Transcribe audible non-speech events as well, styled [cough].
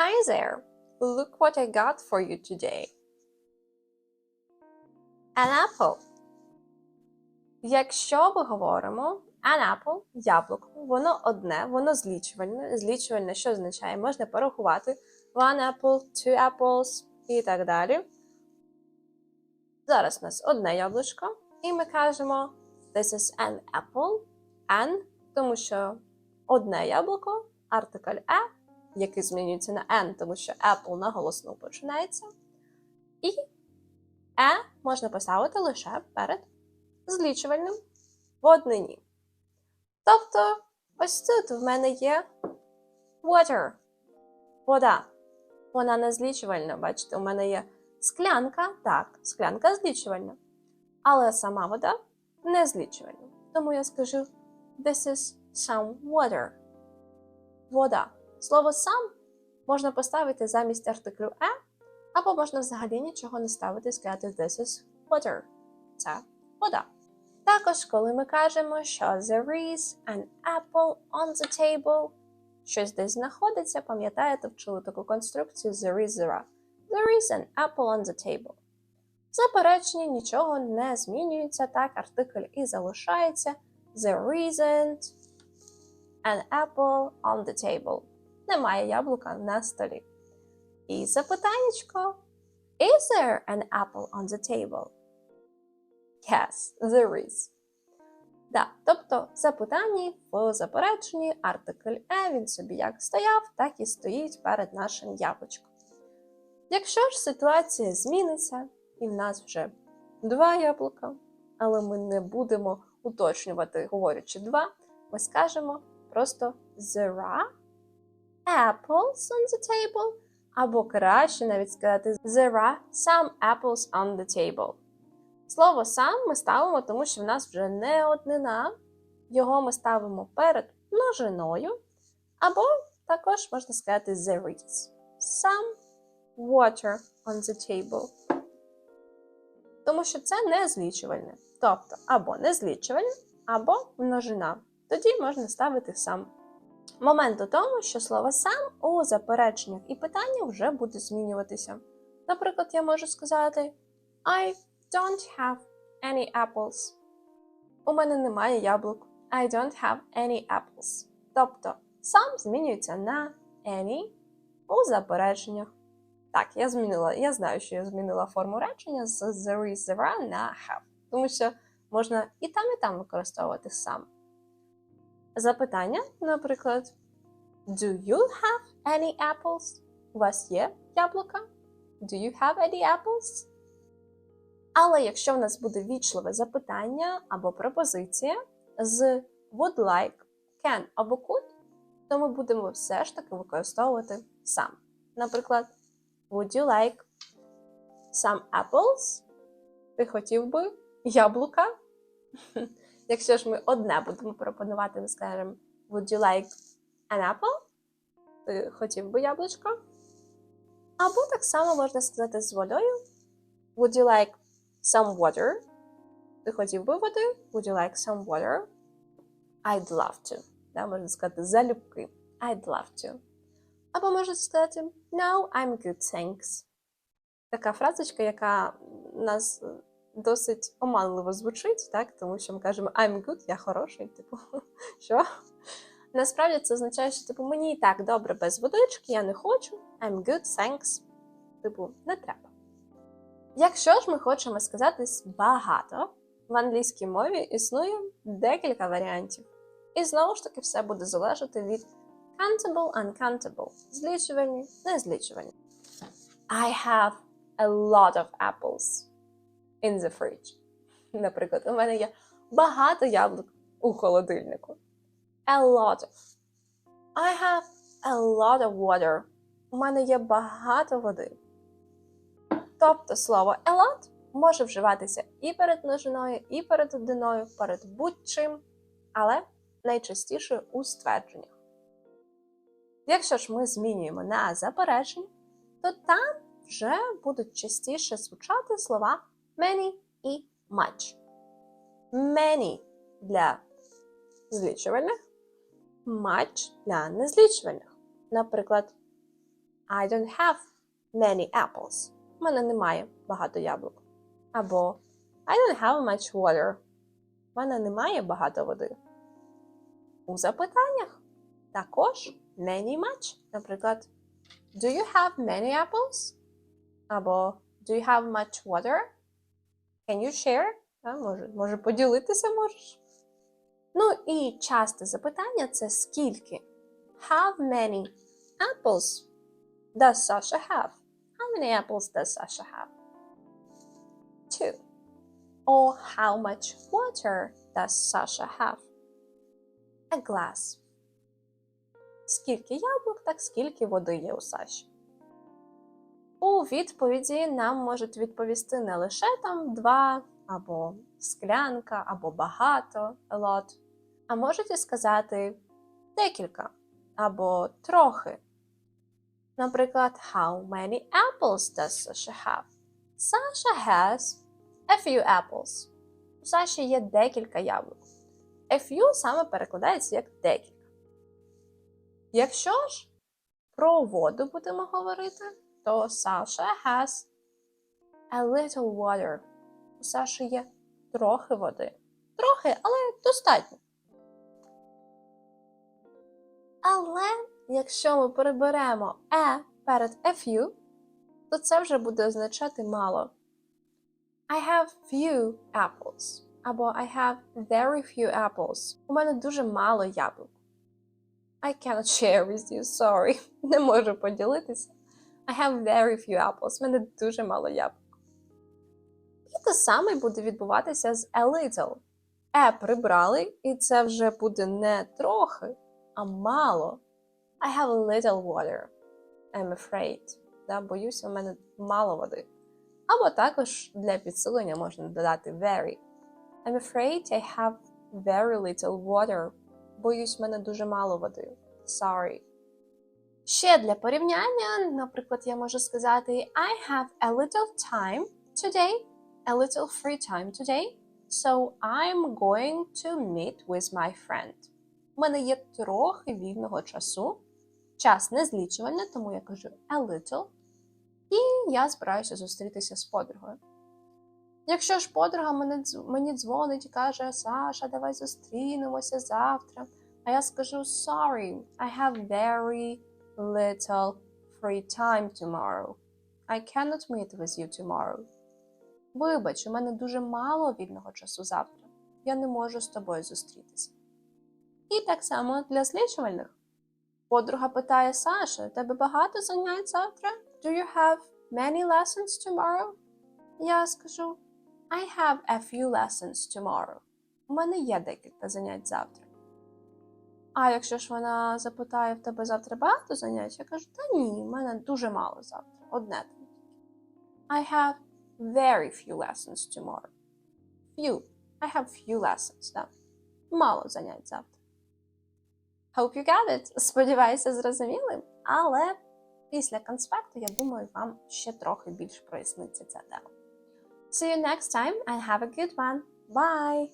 Hi there. Look what I got for you today. An apple. Якщо ми говоримо an apple, яблуко, воно одне, воно злічувальне. Злічувальне що означає? Можна порахувати one apple, two apples і так далі. Зараз у нас одне яблучко, і ми кажемо this is an apple, an, тому що одне яблуко, артикль a, який змінюється на n, тому що apple на голосну починається. І e можна поставити лише перед злічувальним в однині. Тобто, ось тут в мене є water, вода. Вона не злічувальна, бачите, у мене є склянка, так, склянка злічувальна. Але сама вода не злічувальна. Тому я скажу This is some water. Вода. Слово сам можна поставити замість артиклю е, або можна взагалі нічого не ставити і сказати This is water. Це вода. Також, коли ми кажемо, що there is an apple on the table, щось десь знаходиться, пам'ятаєте, вчили таку конструкцію there is there. There is an apple on the table. В запереченні нічого не змінюється, так, артикль і залишається. There isn't an apple on the table. Немає яблука на столі. І запитаннячко. Is there an apple on the table? Yes, there is. Да, тобто в запитанні, в запереченні артикль е, він собі як стояв, так і стоїть перед нашим яблучком. Якщо ж ситуація зміниться, і в нас вже два яблука, але ми не будемо уточнювати, говорячи два, ми скажемо просто there are apples on the table, або краще навіть сказати there are some apples on the table. Слово сам ми ставимо, тому що в нас вже не однина. Його ми ставимо перед множиною, або також можна сказати there is some water on the table. Тому що це не злічувальне. Тобто або не злічувальне, або множина. Тоді можна ставити сам. Момент у тому, що слово сам у запереченнях і питаннях вже буде змінюватися. Наприклад, я можу сказати I don't have any apples. У мене немає яблук. I don't have any apples. Тобто сам змінюється на any у запереченнях. Так, я змінила, я знаю, що я змінила форму речення з there is there are на have. Тому що можна і там, і там використовувати сам. Запитання, наприклад, Do you have any apples? У вас є яблука? Do you have any apples? Але якщо в нас буде вічливе запитання або пропозиція з would like, can або could, то ми будемо все ж таки використовувати сам. Наприклад, Would you like some apples? Ти хотів би яблука? [laughs] Якщо ж ми одне будемо пропонувати, ми скажемо Would you like an apple? Ти хотів би яблучко? Або так само можна сказати з водою. Would you like some water? Ти хотів би води? Would you like some water? I'd love to. Да, можна сказати залюбки. I'd love to. Або можна сказати No, I'm good, thanks. Така фразочка, яка нас досить оманливо звучить, так? тому що ми кажемо I'm good, я хороший, типу, [laughs] що? Насправді це означає, що типу, мені і так добре без водички, я не хочу. I'm good, thanks. Типу, не треба. Якщо ж ми хочемо сказати багато, в англійській мові існує декілька варіантів. І знову ж таки, все буде залежати від countable, uncountable, злічувані, незлічувані. I have a lot of apples in the fridge. [laughs] Наприклад, у мене є багато яблук у холодильнику. A lot of. I have a lot of water. У мене є багато води. Тобто слово a lot може вживатися і перед множиною, і перед одиною, перед будь-чим, але найчастіше у ствердженнях. Якщо ж ми змінюємо на заперечення, то там вже будуть частіше звучати слова many і much. Many для злічувальних, much для незлічувальних. Наприклад, I don't have many apples. У мене немає багато яблук. Або I don't have much water. У мене немає багато води. У запитаннях також many much. Наприклад, Do you have many apples? Або Do you have much water? Can you share? А, може, може поділитися можеш? Ну і часте запитання це скільки? How many apples does Sasha have? How many apples does Sasha have? Two. Or how much water does Sasha have? A glass. Скільки яблук, так скільки води є у Саші. У відповіді нам можуть відповісти не лише там два, або склянка, або багато, lot, а можуть і сказати декілька або трохи. Наприклад, how many apples does Sasha have? Sasha has a few apples. У Саші є декілька яблук. A few саме перекладається як декілька. Якщо ж про воду будемо говорити, то Sasha has a little water. У Саші є трохи води. Трохи, але достатньо. Але якщо ми переберемо e перед a few, то це вже буде означати мало. I have few apples. Або I have very few apples. У мене дуже мало яблук. I cannot share with you, sorry. [laughs] Не можу поділитися. I have very few apples. У мене дуже мало яблук. І те саме буде відбуватися з a little. E прибрали, і це вже буде не трохи, а мало. I have a little water. I'm afraid. Да, боюся, у мене мало води. Або також для підсилення можна додати very. I'm afraid I have very little water. Боюсь, в мене дуже мало води. Sorry. Ще для порівняння, наприклад, я можу сказати I have a little time today, a little free time today, so I'm going to meet with my friend. У мене є трохи вільного часу. Час не злічувальний, тому я кажу a little. І я збираюся зустрітися з подругою. Якщо ж подруга мені дзвонить і каже, Саша, давай зустрінемося завтра. А я скажу sorry, I have very little free time tomorrow. I cannot meet with you tomorrow. Вибач, у мене дуже мало вільного часу завтра. Я не можу з тобою зустрітися. І так само для злічувальних. Подруга питає Саша, тебе багато занять завтра? Do you have many lessons tomorrow? Я скажу I have a few lessons tomorrow. У мене є декілька занять завтра. А якщо ж вона запитає, в тебе завтра багато занять, я кажу, та ні, в мене дуже мало завтра. Одне. I have very few lessons tomorrow. Few. I have few lessons. Да. Мало занять завтра. Hope you got it. [laughs] Сподіваюся, зрозуміли. Але після конспекту, я думаю, вам ще трохи більш проясниться ця тема. See you next time and have a good one. Bye!